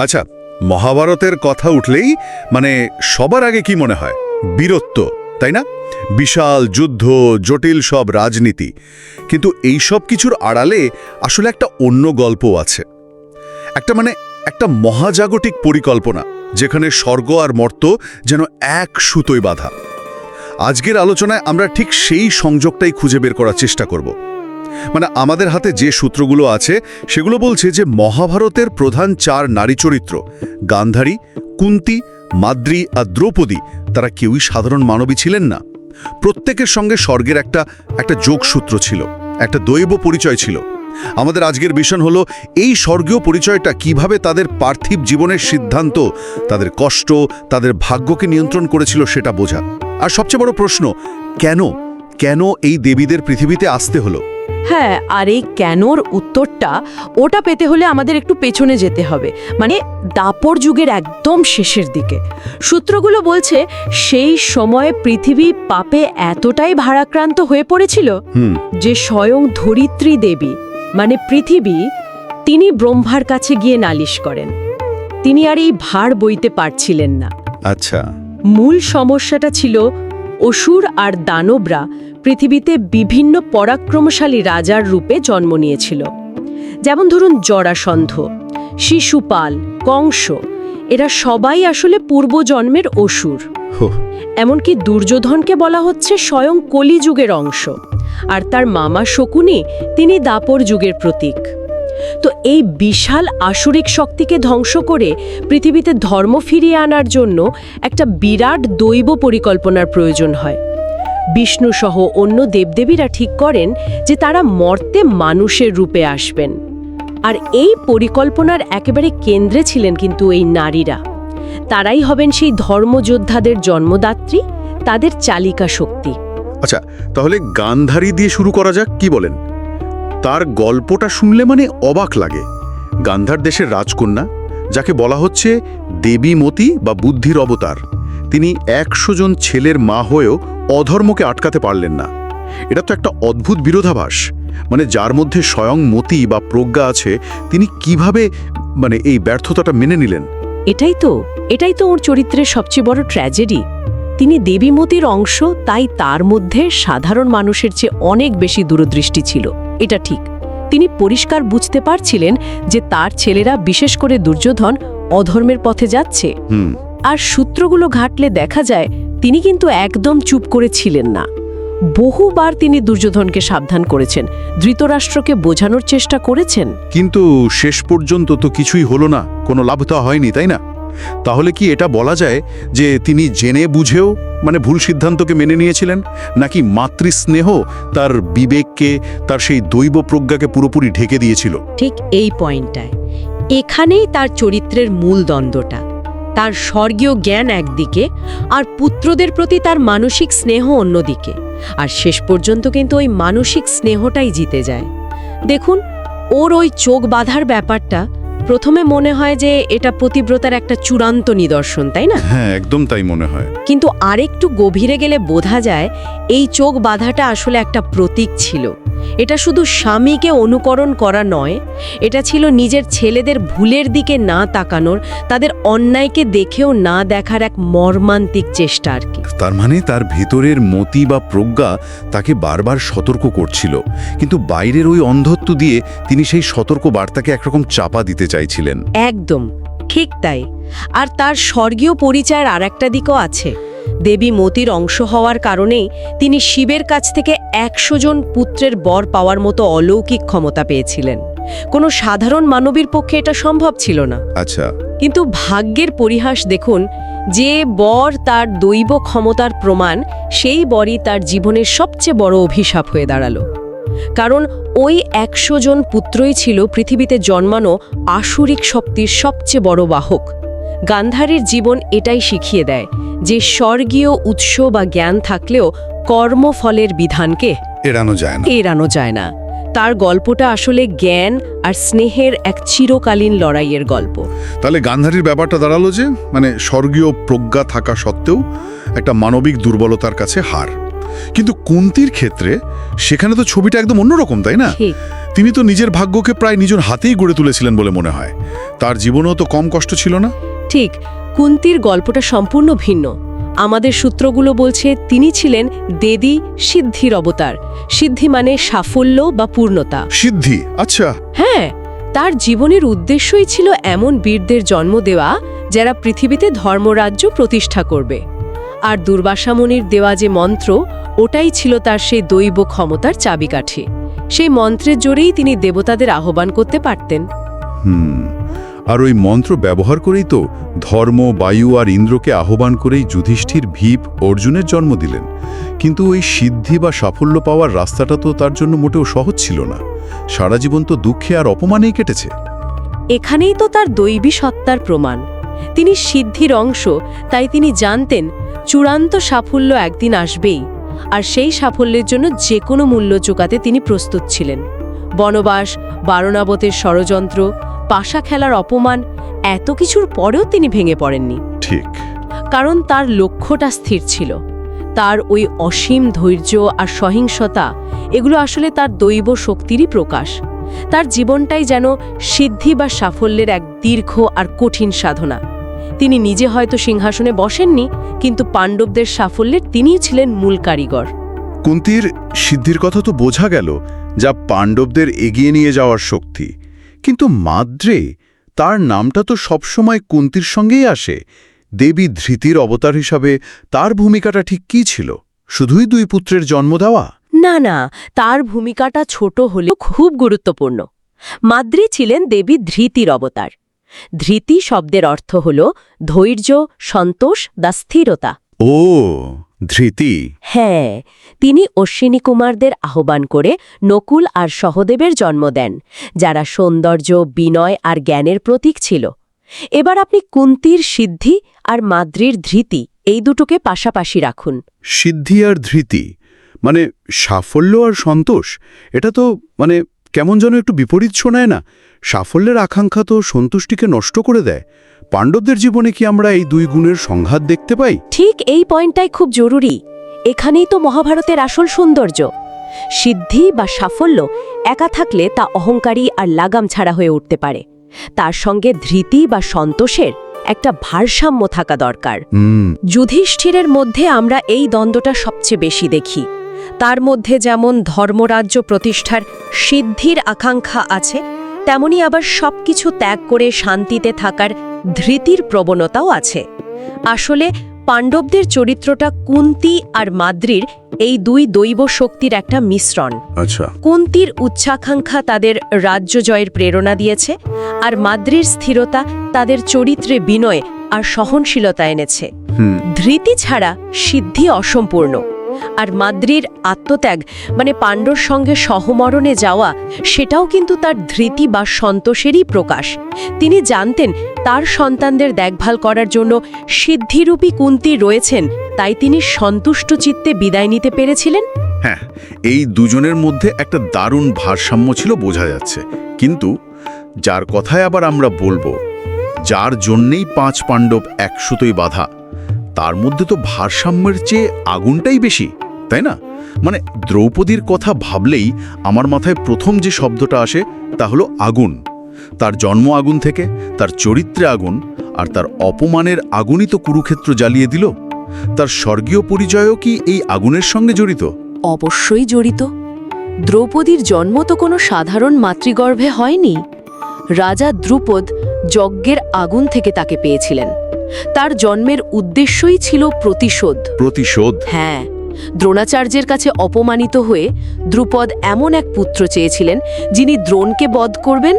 আচ্ছা মহাভারতের কথা উঠলেই মানে সবার আগে কি মনে হয়? বীরত্ব, তাই না? বিশাল যুদ্ধ, জটিল সব রাজনীতি। কিন্তু এই সব কিছুর আড়ালে আসলে একটা অন্য গল্প আছে। একটা মানে একটা মহাজাগতিক পরিকল্পনা, যেখানে স্বর্গ আর মর্ত যেন এক সুতোয় বাঁধা। আজকের আলোচনায় আমরা ঠিক সেই সংযোগটাই খুঁজে বের করার চেষ্টা করব। মানে আমাদের হাতে যে সূত্রগুলো আছে, সেগুলো বলছে যে মহাভারতের প্রধান চার নারী চরিত্র, গান্ধারী, কুন্তি, মাদ্রি আর দ্রৌপদী, তারা কেউই সাধারণ মানবী ছিলেন না। প্রত্যেকের সঙ্গে স্বর্গের একটা একটা যোগসূত্র ছিল, একটা দৈব পরিচয় ছিল। আমাদের আজকের বিষয় হলো, এই স্বর্গীয় পরিচয়টা কীভাবে তাদের পার্থিব জীবনের সিদ্ধান্ত, তাদের কষ্ট, তাদের ভাগ্যকে নিয়ন্ত্রণ করেছিল সেটা বোঝা। আর সবচেয়ে বড় প্রশ্ন, কেন কেন এই দেবীদের পৃথিবীতে আসতে হলো? হ্যাঁ আর এই কেনর উত্তরটা ওটা পেতে হলে আমাদের একটু পেছনে যেতে হবে। মানে দাপর যুগের একদম শেষের দিকে। সূত্রগুলো বলছে সেই সময়ে পৃথিবী পাপে এতটাই ভারাক্রান্ত হয়ে পড়েছিল যে স্বয়ং ধরিত্রী দেবী মানে পৃথিবী তিনি ব্রহ্মার কাছে গিয়ে নালিশ করেন। তিনি আর এই ভার বইতে পারছিলেন না। আচ্ছা। মূল সমস্যাটা ছিল অসুর আর দানবরা পৃথিবীতে বিভিন্ন পরাক্রমশালী রাজার রূপে জন্ম নিয়েছিল। যেমন ধরুন জরাসন্ধ শিশুপাল কংস এরা সবাই আসলে পূর্বজন্মের অসুর। এমনকি দুর্যোধনকে বলা হচ্ছে স্বয়ং কলিযুগের অংশ। আর তার মামা শকুনি তিনি দাপর যুগের প্রতীক। তো এই বিশাল আসুরিক শক্তিকে ধ্বংস করে পৃথিবীতে ধর্ম ফিরিয়ে আনার জন্য একটা বিরাট দৈব পরিকল্পনার প্রয়োজন হয়। বিষ্ণু সহ অন্য দেবদেবীরা ঠিক করেন যে তারা মর্তে মানুষের রূপে আসবেন। আর এই পরিকল্পনার একেবারে কেন্দ্রে ছিলেন কিন্তু এই নারীরা। তারাই হবেন সেই ধর্মযোদ্ধাদের জন্মদাত্রী, তাদের চালিকা শক্তি। আচ্ছা তাহলে গান্ধারী দিয়ে শুরু করা যাক, কি বলেন? তার গল্পটা শুনলে মানে অবাক লাগে। গান্ধার দেশের রাজকন্যা, যাকে বলা হচ্ছে দেবীমতী বা বুদ্ধির অবতার। তিনি একশো জন ছেলের মা হয়েও অধর্মকে আটকাতে পারলেন না। এটা তো একটা অদ্ভুত বিরোধাভাস। মানে যার মধ্যে স্বয়ং মতি বা প্রজ্ঞা আছে তিনি কীভাবে মানে এই ব্যর্থতাটা মেনে নিলেন? এটাই তো এটাই তো ওর চরিত্রের সবচেয়ে বড় ট্র্যাজেডি। তিনি দেবীমতির অংশ তাই তার মধ্যে সাধারণ মানুষের চেয়ে অনেক বেশি দূরদৃষ্টি ছিল। এটা ঠিক। তিনি পরিষ্কার বুঝতে পারছিলেন যে তার ছেলেরা বিশেষ করে দুর্যোধন অধর্মের পথে যাচ্ছে। হুম। আর সূত্রগুলো ঘাটলে দেখা যায় তিনি কিন্তু একদম চুপ করে ছিলেন না। বহুবার তিনি দুর্যোধনকে সাবধান করেছেন। ধৃতরাষ্ট্রকে বোঝানোর চেষ্টা করেছেন। কিন্তু শেষ পর্যন্ত তো কিছুই হলো না। কোনো লাভ তো হয়নি তাই না? তাহলে কি এটা বলা যায় যে তিনি জেনে বুঝেও মানে ভুল সিদ্ধান্তকে মেনে নিয়েছিলেন? নাকি মাতৃস্নেহ তার বিবেককে তার সেই দৈব প্রজ্ঞাকে পুরোপুরি ঢেকে দিয়েছিল? ঠিক এই পয়েন্টটায়। এখানেই তার চরিত্রের মূল দ্বন্দ্বটা। তার স্বর্গীয় জ্ঞান একদিকে আর পুত্রদের প্রতি তার মানসিক স্নেহ অন্যদিকে। আর শেষ পর্যন্ত কিন্তু ওই মানসিক স্নেহটাই জিতে যায়। দেখুন ওর ওই চোখ বাঁধার ব্যাপারটা প্রথমে মনে হয় যে এটা প্রতিব্রতার একটা চূড়ান্ত নিদর্শন তাই না? হ্যাঁ একদম তাই মনে হয়। কিন্তু আরেকটু গভীরে গেলে বোঝা যায় এই চোখ বাঁধাটা আসলে একটা প্রতীক ছিল। এটা শুধু স্বামীকে অনুকরণ করা নয় এটা ছিল নিজের ছেলেদের ভুলের দিকে না তাকানোর তাদের অন্যায়কে দেখেও না দেখার এক মর্মান্তিক চেষ্টা আর কি। তার মানে তার ভেতরের মতি বা প্রজ্ঞা তাকে বারবার সতর্ক করছিল কিন্তু বাইরের ওই অন্ধত্ব দিয়ে তিনি সেই সতর্ক বার্তাকে একরকম চাপা দিতে চাইছিলেন। একদম ঠিক তাই। আর তার স্বর্গীয় পরিচয়ের আর একটা দিকও আছে। দেবী মতির অংশ হওয়ার কারণে তিনি শিবের কাছ থেকে একশো জন পুত্রের বর পাওয়ার মতো অলৌকিক ক্ষমতা পেয়েছিলেন। কোনো সাধারণ মানবীর পক্ষে এটা সম্ভব ছিল না। আচ্ছা। কিন্তু ভাগ্যের পরিহাস দেখুন যে বর তার দৈব ক্ষমতার প্রমাণ সেই বরই তার জীবনের সবচেয়ে বড় অভিশাপ হয়ে দাঁড়াল। কারণ ওই একশো জন পুত্রই ছিল পৃথিবীতে জন্মানো আসুরিক শক্তির সবচেয়ে বড় বাহক। গান্ধারীর জীবন এটাই শিখিয়ে দেয় যে স্বর্গীয় উৎস বা জ্ঞান থাকলেও কর্মফলের বিধানকে এড়ানো যায় না। এড়ানো যায় না। তার গল্পটা আসলে জ্ঞান আর স্নেহের এক চিরকালীন লড়াইয়ের গল্প। তাহলে গান্ধারীর ব্যাপারটা দাঁড়াল যে মানে স্বর্গীয় প্রজ্ঞা থাকা সত্ত্বেও একটা মানবিক দুর্বলতার কাছে হার। কিন্তু কুন্তির ক্ষেত্রে সেখানে তো ছবিটা একদম অন্যরকম তাই না? তিনি তো নিজের ভাগ্যকে প্রায় নিজের হাতেই গড়ে তুলেছিলেন বলে মনে হয়। তার জীবনেও তো কম কষ্ট ছিল না? ঠিক কুন্তির গল্পটা সম্পূর্ণ ভিন্ন। আমাদের সূত্রগুলো বলছে তিনি ছিলেন দেদি সিদ্ধির অবতার। সিদ্ধি মানে সাফল্য বা পূর্ণতা। সিদ্ধি? আচ্ছা। হ্যাঁ তার জীবনের উদ্দেশ্যই ছিল এমন বীরদের জন্ম দেওয়া যারা পৃথিবীতে ধর্মরাজ্য প্রতিষ্ঠা করবে। আর দুর্বাসামণির দেওয়া যে মন্ত্র ওটাই ছিল তার সেই দৈব ক্ষমতার চাবিকাঠি। সেই মন্ত্রের জোরেই তিনি দেবতাদের আহ্বান করতে পারতেন। হুম আর ওই মন্ত্র ব্যবহার করেই তো ধর্ম বায়ু আর ইন্দ্রকে আহ্বান করেই যুধিষ্ঠির ভীপ অর্জুনের জন্ম দিলেন। কিন্তু ওই সিদ্ধি বা সাফল্য পাওয়ার রাস্তাটা তো তার জন্য মোটেও সহজ ছিল না। সারা জীবন তো দুঃখে আর অপমানেই কেটেছে। এখানেই তো তার দৈবী সত্তার প্রমাণ। তিনি সিদ্ধির অংশ তাই তিনি জানতেন চূড়ান্ত সাফল্য একদিন আসবেই। আর সেই সাফল্যের জন্য যে কোনো মূল্য চুকাতে তিনি প্রস্তুত ছিলেন। বনবাস বারণাবতের ষড়যন্ত্র পাশা খেলার অপমান এত কিছুর পরেও তিনি ভেঙে পড়েননি। ঠিক। কারণ তার লক্ষ্যটা স্থির ছিল। তার ওই অসীম ধৈর্য আর সহিংসতা এগুলো আসলে তার দৈব শক্তিরই প্রকাশ। তার জীবনটাই যেন সিদ্ধি বা সাফল্যের এক দীর্ঘ আর কঠিন সাধনা। তিনি নিজে হয়তো সিংহাসনে বসেননি কিন্তু পাণ্ডবদের সাফল্যের তিনিই ছিলেন মূল কারিগর। কুন্তির সিদ্ধির কথা তো বোঝা গেল যা পাণ্ডবদের এগিয়ে নিয়ে যাওয়ার শক্তি। কিন্তু মাদ্রে তার নামটা তো সবসময় কুন্তির সঙ্গেই আসে। দেবী ধৃতির অবতার হিসাবে তার ভূমিকাটা ঠিক কী ছিল? শুধুই দুই পুত্রের জন্ম দেওয়া? না না তার ভূমিকাটা ছোট হলেও খুব গুরুত্বপূর্ণ। মাদ্রি ছিলেন দেবী ধৃতির অবতার। ধৃতি শব্দের অর্থ হল ধৈর্য সন্তোষ বা স্থিরতা। ও ধৃতি। হ্যাঁ তিনি অশ্বিনী কুমারদের আহ্বান করে নকুল আর সহদেবের জন্ম দেন যারা সৌন্দর্য বিনয় আর জ্ঞানের প্রতীক ছিল। এবার আপনি কুন্তির সিদ্ধি আর মাদ্রির ধৃতি এই দুটোকে পাশাপাশি রাখুন। সিদ্ধি আর ধৃতি মানে সাফল্য আর সন্তোষ এটা তো মানে কেমন যেন একটু বিপরীত শোনায় না? সাফল্যের আকাঙ্ক্ষা তো সন্তুষ্টিকে নষ্ট করে দেয়। পাণ্ডবদের জীবনে কি আমরা এই দুই গুণের সংঘাত দেখতে পাই? ঠিক এই পয়েন্টটাই খুব জরুরি। এখানেই তো মহাভারতের আসল সৌন্দর্য। সিদ্ধি বা সাফল্য একা থাকলে তা অহংকারী আর লাগাম ছাড়া হয়ে উঠতে পারে। তার সঙ্গে ধৃতি বা সন্তোষের একটা ভারসাম্য থাকা দরকার। যুধিষ্ঠিরের মধ্যে আমরা এই দ্বন্দ্বটা সবচেয়ে বেশি দেখি। তার মধ্যে যেমন ধর্মরাজ্য প্রতিষ্ঠার সিদ্ধির আকাঙ্ক্ষা আছে তেমনি আবার সবকিছু ত্যাগ করে শান্তিতে থাকার ধৃতির প্রবণতাও আছে। আসলে পাণ্ডবদের চরিত্রটা কুন্তি আর মাদ্রির এই দুই দৈব শক্তির একটা মিশ্রণ। আচ্ছা। কুন্তির উচ্চাকাঙ্ক্ষা তাদের রাজ্য জয়ের প্রেরণা দিয়েছে আর মাদ্রির স্থিরতা তাদের চরিত্রে বিনয় আর সহনশীলতা এনেছে। ধৃতি ছাড়া সিদ্ধি অসম্পূর্ণ। আর মাদ্রির আত্মত্যাগ মানে পাণ্ডর সঙ্গে সহমরণে যাওয়া, সেটাও কিন্তু তার ধৃতি বা সন্তোষেরই প্রকাশ। তিনি জানতেন তার সন্তানদের দেখভাল করার জন্য সিদ্ধিরূপী কুন্তি রয়েছেন, তাই তিনি সন্তুষ্ট চিত্তে বিদায় নিতে পেরেছিলেন। হ্যাঁ এই দুজনের মধ্যে একটা দারুণ ভারসাম্য ছিল বোঝা যাচ্ছে। কিন্তু যার কথায় আবার আমরা বলব, যার জন্যেই পাঁচ পাণ্ডব এক সুতোই বাধা তার মধ্যে তো ভারসাম্যের চেয়ে আগুনটাই বেশি, তাই না? মানে দ্রৌপদীর কথা ভাবলেই আমার মাথায় প্রথম যে শব্দটা আসে তা হলো আগুন। তার জন্ম আগুন থেকে, তার চরিত্রে আগুন, আর তার অপমানের আগুনই তো কুরুক্ষেত্র জ্বালিয়ে দিল। তার স্বর্গীয় পরিচয়ও কি এই আগুনের সঙ্গে জড়িত? অবশ্যই জড়িত। দ্রৌপদীর জন্ম তো কোনো সাধারণ মাতৃগর্ভে হয়নি। রাজা দ্রুপদ যজ্ঞের আগুন থেকে তাকে পেয়েছিলেন। তার জন্মের উদ্দেশ্যই ছিল প্রতিশোধ। প্রতিশোধ? হ্যাঁ। দ্রোণাচার্যের কাছে অপমানিত হয়ে দ্রুপদ এমন এক পুত্র চেয়েছিলেন যিনি দ্রোণকে বধ করবেন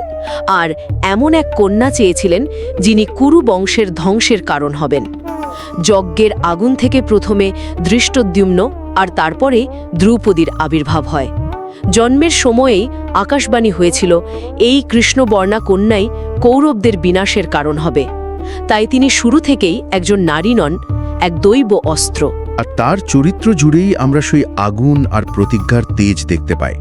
আর এমন এক কন্যা চেয়েছিলেন যিনি কুরু বংশের ধ্বংসের কারণ হবেন। যজ্ঞের আগুন থেকে প্রথমে দৃষ্টদ্যুম্ন আর তারপরে দ্রৌপদীর আবির্ভাব হয়। জন্মের সময়েই আকাশবাণী হয়েছিল এই কৃষ্ণবর্ণা কন্যাই কৌরবদের বিনাশের কারণ হবে। তাই তিনি শুরু থেকেই একজন নারী নন এক দৈব অস্ত্র। আর তার চরিত্র জুড়েই আমরা সেই আগুন আর প্রতিজ্ঞার তেজ দেখতে পাই।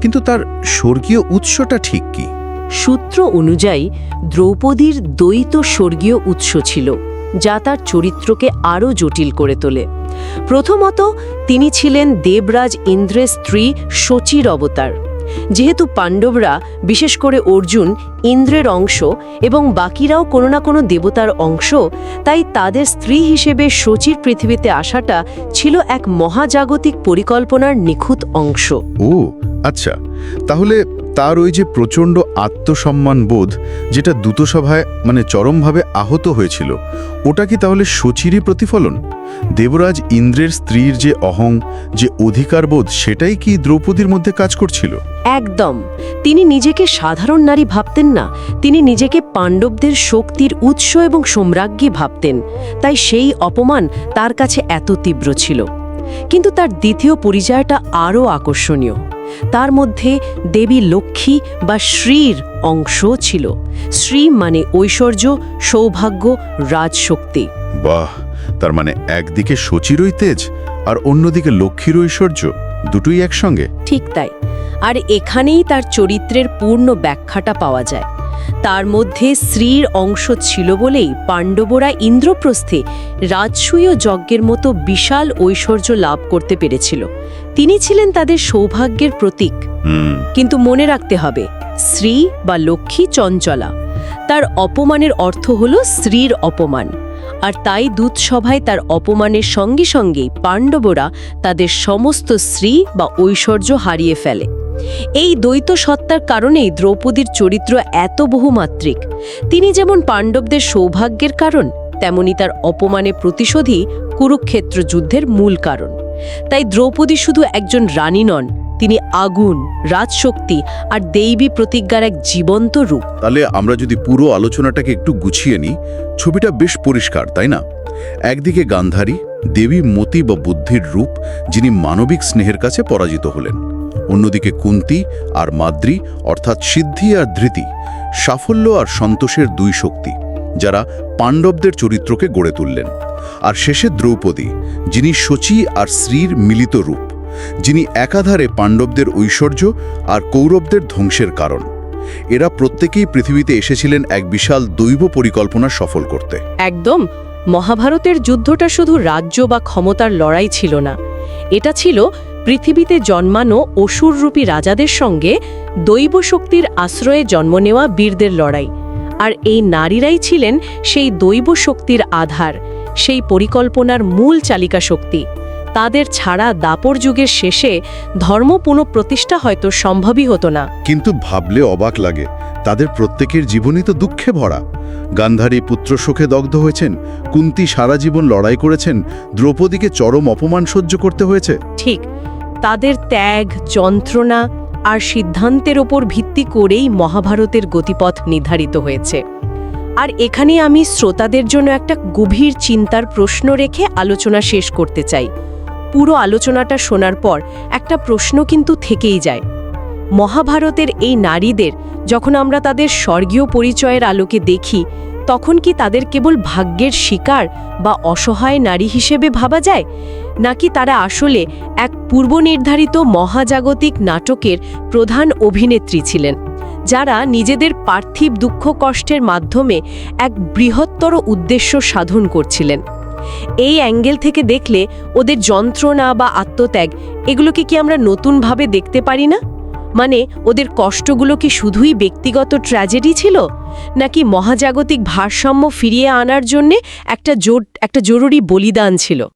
কিন্তু তার স্বর্গীয় উৎসটা ঠিক কি? সূত্র অনুযায়ী দ্রৌপদীর দ্বৈত স্বর্গীয় উৎস ছিল যা তার চরিত্রকে আরও জটিল করে তোলে। প্রথমত তিনি ছিলেন দেবরাজ ইন্দ্রের স্ত্রী শচীর অবতার। যেহেতু পাণ্ডবরা, বিশেষ করে অর্জুন, ইন্দ্রের অংশ এবং বাকিরাও কোনো না কোনো দেবতার অংশ, তাই তাদের স্ত্রী হিসেবে সচির পৃথিবীতে আসাটা ছিল এক মহাজাগতিক পরিকল্পনার নিখুঁত অংশ। ও আচ্ছা। তাহলে তার ওই যে প্রচণ্ড আত্মসম্মান বোধ যেটা দ্রুতসভায় মানে চরমভাবে আহত হয়েছিল, ওটা কি তাহলে সচিরই প্রতিফলন? দেবরাজ ইন্দ্রের স্ত্রীর যে অহং, যে অধিকারবোধ, সেটাই কি দ্রৌপদীর মধ্যে কাজ করছিল? একদম। তিনি নিজেকে সাধারণ নারী ভাবতেন না। তিনি নিজেকে পাণ্ডবদের শক্তির উৎস এবং সম্রাজ্ঞী ভাবতেন। তাই সেই অপমান তার কাছে এত তীব্র ছিল। কিন্তু তার দ্বিতীয় পরিচয়টা আরও আকর্ষণীয়। তার মধ্যে দেবী লক্ষ্মী বা শ্রীর অংশ ছিল। শ্রী মানে ঐশ্বর্য সৌভাগ্য রাজশক্তি। বাহ তার মানে একদিকে সচিরই তেজ আর অন্যদিকে লক্ষ্মীর ঐশ্বর্য দুটোই একসঙ্গে? ঠিক তাই। আর এখানেই তার চরিত্রের পূর্ণ ব্যাখ্যাটা পাওয়া যায়। তার মধ্যে স্ত্রীর অংশ ছিল বলেই পাণ্ডবরা ইন্দ্রপ্রস্থে রাজসূয় যজ্ঞের মতো বিশাল ঐশ্বর্য লাভ করতে পেরেছিল। তিনি ছিলেন তাদের সৌভাগ্যের প্রতীক। কিন্তু মনে রাখতে হবে শ্রী বা লক্ষ্মী চঞ্চলা। তার অপমানের অর্থ হল স্ত্রীর অপমান। আর তাই দূতসভায় তার অপমানের সঙ্গে সঙ্গেই পাণ্ডবরা তাদের সমস্ত শ্রী বা ঐশ্বর্য হারিয়ে ফেলে। এই দ্বৈত সত্তার কারণেই দ্রৌপদীর চরিত্র এত বহুমাত্রিক। তিনি যেমন পাণ্ডবদের সৌভাগ্যের কারণ, তেমনি তার অপমানে প্রতিশোধই কুরুক্ষেত্র যুদ্ধের মূল কারণ। তাই দ্রৌপদী শুধু একজন রানী নন, তিনি আগুন, রাজশক্তি আর দেবী প্রতিজ্ঞার এক জীবন্ত রূপ। তাহলে আমরা যদি পুরো আলোচনাটাকে একটু গুছিয়ে নিই, ছবিটা বেশ পরিষ্কার, তাই না? একদিকে গান্ধারী, দেবী মতি বা বুদ্ধির রূপ, যিনি মানবিক স্নেহের কাছে পরাজিত হলেন। অন্যদিকে কুন্তি আর মাদ্রি, অর্থাৎ সিদ্ধি আর ধৃতি, সাফল্য আর সন্তোষের দুই শক্তি, যারা পাণ্ডবদের চরিত্রকে গড়ে তুললেন। আর শেষে দ্রৌপদী, যিনি শচী আর শ্রীর মিলিত রূপ, যিনি একাধারে পাণ্ডবদের ঐশ্বর্য আর কৌরবদের ধ্বংসের কারণ। এরা প্রত্যেকেই পৃথিবীতে এসেছিলেন এক বিশাল দৈব পরিকল্পনা সফল করতে। একদম, মহাভারতের যুদ্ধটা শুধু রাজ্য বা ক্ষমতার লড়াই ছিল না। এটা ছিল পৃথিবীতে জন্মানো অসুররূপী রাজাদের সঙ্গে দৈব শক্তির আশ্রয়ে জন্ম নেওয়া বীরদের লড়াই। আর এই নারীরাই ছিলেন সেই দৈব শক্তির আধার সেই পরিকল্পনার মূল চালিকা শক্তি। তাদের ছাড়া দাপর যুগের শেষে ধর্ম পুনঃপ্রতিষ্ঠা হয়তো সম্ভবই হতো না। কিন্তু ভাবলে অবাক লাগে তাদের প্রত্যেকের জীবনই তো দুঃখে ভরা। গান্ধারী পুত্র শোকে দগ্ধ হয়েছেন কুন্তি সারা জীবন লড়াই করেছেন দ্রৌপদীকে চরম অপমান সহ্য করতে হয়েছে। ঠিক তাদের ত্যাগ, যন্ত্রণা আর সিদ্ধান্তের ওপর ভিত্তি করেই মহাভারতের গতিপথ নির্ধারিত হয়েছে। আর এখানে আমি শ্রোতাদের জন্য একটা গভীর চিন্তার প্রশ্ন রেখে আলোচনা শেষ করতে চাই। পুরো আলোচনাটা শোনার পর একটা প্রশ্ন কিন্তু থেকেই যায়। মহাভারতের এই নারীদের, যখন আমরা তাদের স্বর্গীয় পরিচয়ের আলোকে দেখি তখন কি তাদের কেবল ভাগ্যের শিকার বা অসহায় নারী হিসেবে ভাবা যায়? নাকি তারা আসলে এক পূর্বনির্ধারিত মহাজাগতিক নাটকের প্রধান অভিনেত্রী ছিলেন, যারা নিজেদের পার্থিব দুঃখ কষ্টের মাধ্যমে এক বৃহত্তর উদ্দেশ্য সাধন করছিলেন? এই অ্যাঙ্গেল থেকে দেখলে ওদের যন্ত্রণা বা আত্মত্যাগ, এগুলোকে কি আমরা নতুনভাবে দেখতে পারি না? মানে ওদের কষ্টগুলো কি শুধুই ব্যক্তিগত ট্র্যাজেডি ছিল? নাকি মহাজাগতিক ভারসাম্য ফিরিয়ে আনার জন্যে একটা জোর একটা জরুরি বলিদান ছিল?